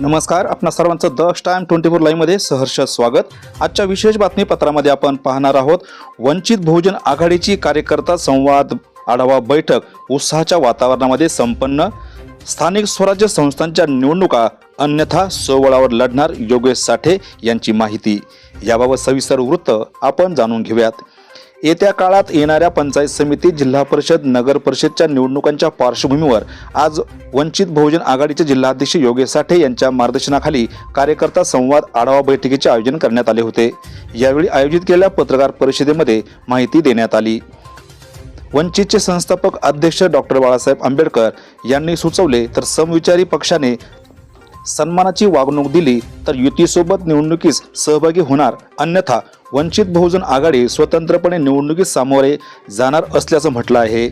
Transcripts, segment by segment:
नमस्कार आपणा सर्वांचं द टाइम ट्वेंटी फोर लाईव्हमध्ये सहर्ष स्वागत. आजच्या विशेष बातमीपत्रामध्ये आपण पाहणार आहोत वंचित बहुजन आघाडीची कार्यकर्ता संवाद आढावा बैठक उत्साहाच्या वातावरणामध्ये संपन्न. स्थानिक स्वराज्य संस्थांच्या निवडणुका अन्यथा सोवळावर लढणार योगेश साठे यांची माहिती. याबाबत सविस्तर वृत्त आपण जाणून घेऊयात. येत्या काळात येणाऱ्या पंचायत समिती जिल्हा परिषद नगर परिषदच्या निवडणुकांच्या पार्श्वभूमीवर आज वंचित बहुजन आघाडीचे जिल्हाध्यक्ष योगेश साठे यांच्या मार्गदर्शनाखाली कार्यकर्ता संवाद आढावा बैठकीचे आयोजन करण्यात आले होते. यावेळी आयोजित केलेल्या पत्रकार परिषदेमध्ये माहिती देण्यात आली. वंचितचे संस्थापक अध्यक्ष डॉक्टर बाळासाहेब आंबेडकर यांनी सुचवले तर समविचारी पक्षाने सन्मानाची वागणूक दिली तर युतीसोबत निवडणुकीस सहभागी होणार अन्यथा वंचित बहुजन आघाडी स्वतंत्रपणे निवडणुकीत सामोरे जाणार असल्याचं म्हटलं आहे.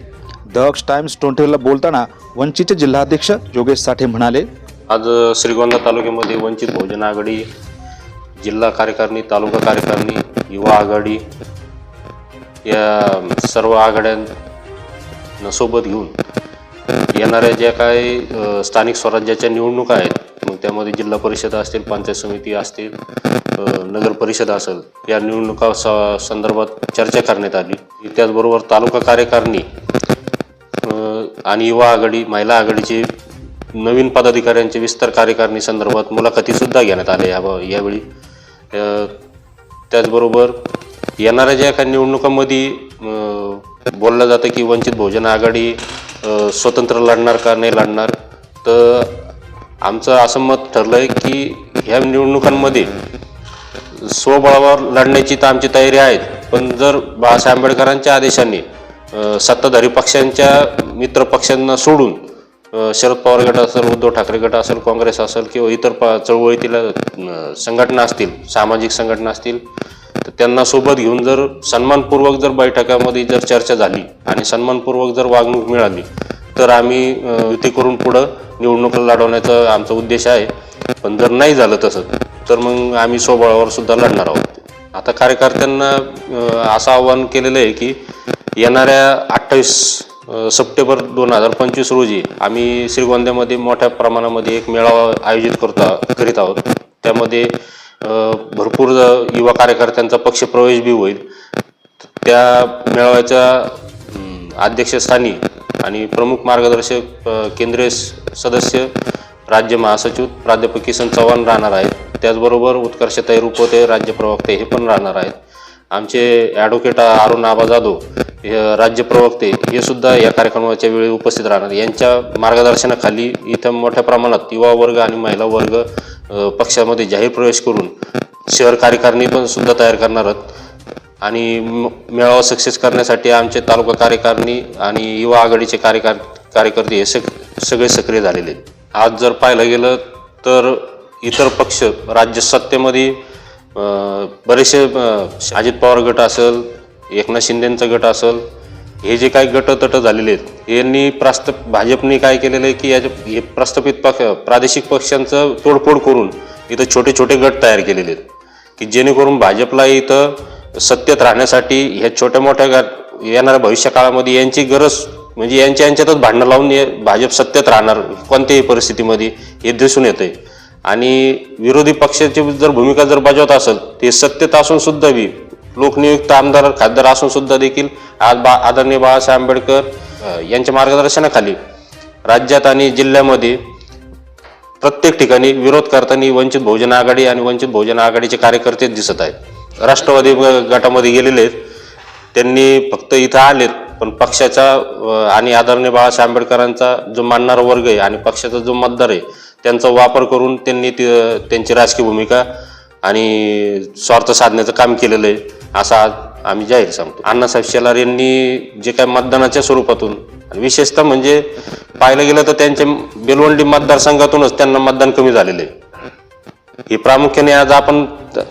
द टाइम्स ट्वेंटीला बोलताना वंचितचे जिल्हाध्यक्ष योगेश साठे म्हणाले आज श्रीगोंदा तालुक्यामध्ये वंचित बहुजन आघाडी जिल्हा कार्यकारिणी तालुका कार्यकारिणी युवा आघाडी या सर्व आघाड्यांना सोबत घेऊन येणाऱ्या ज्या काही स्थानिक स्वराज्याच्या निवडणुका आहेत मग त्यामध्ये जिल्हा परिषद असतील पंचायत समिती असतील नगर परिषद असेल या निवडणुका स संदर्भात चर्चा करण्यात आली. त्याचबरोबर तालुका कार्यकारिणी आणि युवा आघाडी महिला आघाडीचे नवीन पदाधिकाऱ्यांचे विस्तार कार्यकारिणी संदर्भात मुलाखतीसुद्धा घेण्यात आल्या या यावेळी. त्याचबरोबर येणाऱ्या ज्या काही निवडणुकांमध्ये बोललं जातं की वंचित बहुजन आघाडी स्वतंत्र लढणार का नाही लढणार तर आमचं असं मत ठरलं आहे की ह्या निवडणुकांमध्ये स्वबळावर लढण्याची तर आमची तयारी आहे. पण जर बाळासाहेब आंबेडकरांच्या आदेशाने सत्ताधारी पक्षांच्या मित्र पक्षांना सोडून शरद पवार गट असेल उद्धव ठाकरे गट असेल काँग्रेस असेल किंवा इतर प चळवळीतील संघटना असतील सामाजिक संघटना असतील तर त्यांना सोबत घेऊन जर सन्मानपूर्वक जर बैठकामध्ये जर चर्चा झाली आणि सन्मानपूर्वक जर वागणूक मिळाली तर आम्ही युती करून पुढं निवडणूक लढवण्याचा आमचा उद्देश आहे. पण जर नाही झालं तसं तर मग आम्ही स्वबळावर सुद्धा लढणार आहोत. आता कार्यकर्त्यांना असं आवाहन केलेलं आहे की येणाऱ्या अठ्ठावीस सप्टेंबर दोन हजार पंचवीस रोजी आम्ही श्रीगोंद्यामध्ये मोठ्या प्रमाणामध्ये एक मेळावा आयोजित करता करीत आहोत. त्यामध्ये भरपूर युवा कार्यकर्त्यांचा पक्षप्रवेश बी होईल. त्या मेळाव्याच्या अध्यक्षस्थानी आणि प्रमुख मार्गदर्शक केंद्रीय सदस्य राज्य महासचिव प्राध्यापक किसन चव्हाण राहणार आहेत. त्याचबरोबर उत्कर्षताई रुपवते राज्य प्रवक्ते हे पण राहणार आहेत. आमचे ॲडव्होकेट अरुण आबा जाधव राज्य प्रवक्ते हे सुद्धा या कार्यक्रमाच्या वेळी उपस्थित राहणार. यांच्या मार्गदर्शनाखाली इथं मोठ्या प्रमाणात युवा वर्ग आणि महिला वर्ग पक्षामध्ये जाहीर प्रवेश करून शहर कार्यकारिणी पण सुद्धा तयार करणार आहोत. आणि मेळावा सक्सेस करण्यासाठी आमचे तालुका कार्यकारिणी आणि युवा आघाडीचे कार्यकार कार्यकर्ते हे सग सगळे सक्रिय झालेले आहेत. आज जर पाहायला गेलं तर इतर पक्ष राज्य सत्तेमध्ये बरेचसे अजित पवार गट असेल एकनाथ शिंदेंचा गट असेल हे जे काही गटतट झालेले आहेत यांनी प्रास्त भाजपने काय केलेलं आहे की याच्या हे प्रस्थापित पक्ष प्रादेशिक पक्षांचं तोडफोड करून इथं छोटे छोटे गट तयार केलेले आहेत. की जेणेकरून भाजपला इथं सत्तेत राहण्यासाठी ह्या छोट्या मोठ्या गा- येणाऱ्या भविष्य काळामध्ये यांची गरज म्हणजे यांच्या यांच्यातच भांडणं लावून भाजप सत्तेत राहणार कोणत्याही परिस्थितीमध्ये हे दिसून येतं आहे आणि विरोधी पक्षाची जर भूमिका जर बजावत असेल ते सत्तेत असून सुद्धा बी लोकनियुक्त आमदार खासदार असून सुद्धा देखील आज बा आदरणीय बाळासाहेब आंबेडकर यांच्या मार्गदर्शनाखाली राज्यात आणि जिल्ह्यामध्ये प्रत्येक ठिकाणी विरोध करताना वंचित बहुजन आघाडी आणि वंचित बहुजन आघाडीचे कार्यकर्ते दिसत आहेत. राष्ट्रवादी गटामध्ये गेलेले आहेत. त्यांनी फक्त इथं आलेत पण पक्षाचा आणि आदरणीय बाळासाहेब आंबेडकरांचा जो मानणारा वर्ग आहे आणि पक्षाचा जो मतदार आहे त्यांचा वापर करून त्यांनी ती- त्यांची राजकीय भूमिका आणि स्वार्थ साधण्याचं काम केलेलं आहे असं आज आम्ही जाहीर सांगतो. अण्णासाहेब शेलार यांनी जे काय मतदानाच्या स्वरूपातून विशेषतः म्हणजे पाहायला गेलं तर त्यांच्या बेलवंडी मतदारसंघातूनच त्यांना मतदान कमी झालेलं आहे. हे प्रामुख्याने आज आपण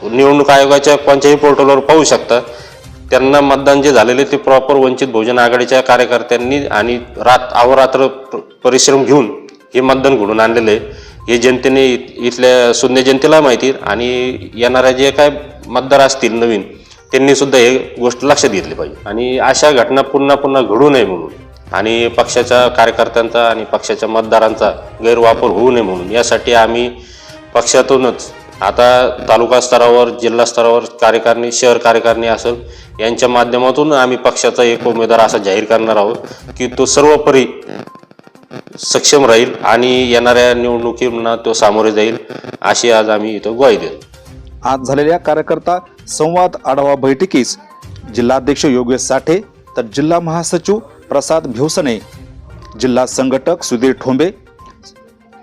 निवडणूक आयोगाच्या कोणत्याही पोर्टलवर पाहू शकता. त्यांना मतदान जे झालेले ते प्रॉपर वंचित बहुजन आघाडीच्या कार्यकर्त्यांनी आणि रात अहोरात्र परिश्रम घेऊन हे मतदान घडून आणलेलं आहे. हे जनतेने इथल्या शून्य जनतेला माहिती आणि येणाऱ्या जे काय मतदार असतील नवीन त्यांनी सुद्धा हे गोष्ट लक्षात घेतली पाहिजे. आणि अशा घटना पुन्हा पुन्हा घडू नये म्हणून आणि पक्षाच्या कार्यकर्त्यांचा आणि पक्षाच्या मतदारांचा गैरवापर होऊ नये म्हणून. यासाठी आम्ही पक्षातूनच आता तालुका स्तरावर जिल्हा स्तरावर कार्यकारिणी शहर कार्यकारिणी असेल यांच्या माध्यमातून आम्ही पक्षाचा एक उमेदवार असा जाहीर करणार आहोत की तो सर्वोपरी सक्षम राहील आणि येणाऱ्या निवडणुकींना तो सामोरे जाईल अशी आज आम्ही इथं ग्वाही देतो. आज झालेल्या कार्यकर्ता संवाद आढावा बैठकीस जिल्हाध्यक्ष योगेश साठे तर जिल्हा महासचिव प्रसाद भिवसने जिल्हा संघटक सुधीर ठोंबे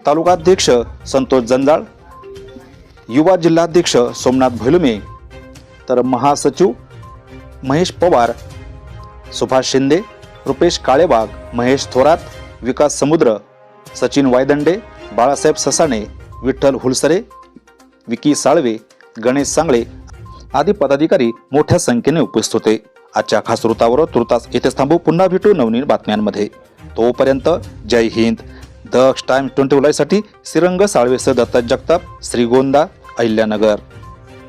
तालुकाध्यक्ष संतोष जंजाळ युवा जिल्हाध्यक्ष सोमनाथ भैलुमे तर महासचिव महेश पवार सुभाष शिंदे रुपेश काळेबाग महेश थोरात विकास समुद्र सचिन वायदंडे बाळासाहेब ससाणे विठ्ठल हुलसरे विकी साळवे गणेश सांगळे आदी पदाधिकारी मोठ्या संख्येने उपस्थित होते. आजच्या खास वृत्तावर तुर्तास येथेच थांबू. पुन्हा भेटू नवनीन बातम्यांमध्ये. तोपर्यंत जय हिंद. द टाइम्स ट्वेंटी साठी श्रीरंग साळवेसह दत्ता जगताप श्रीगोंदा अहिल्यानगर.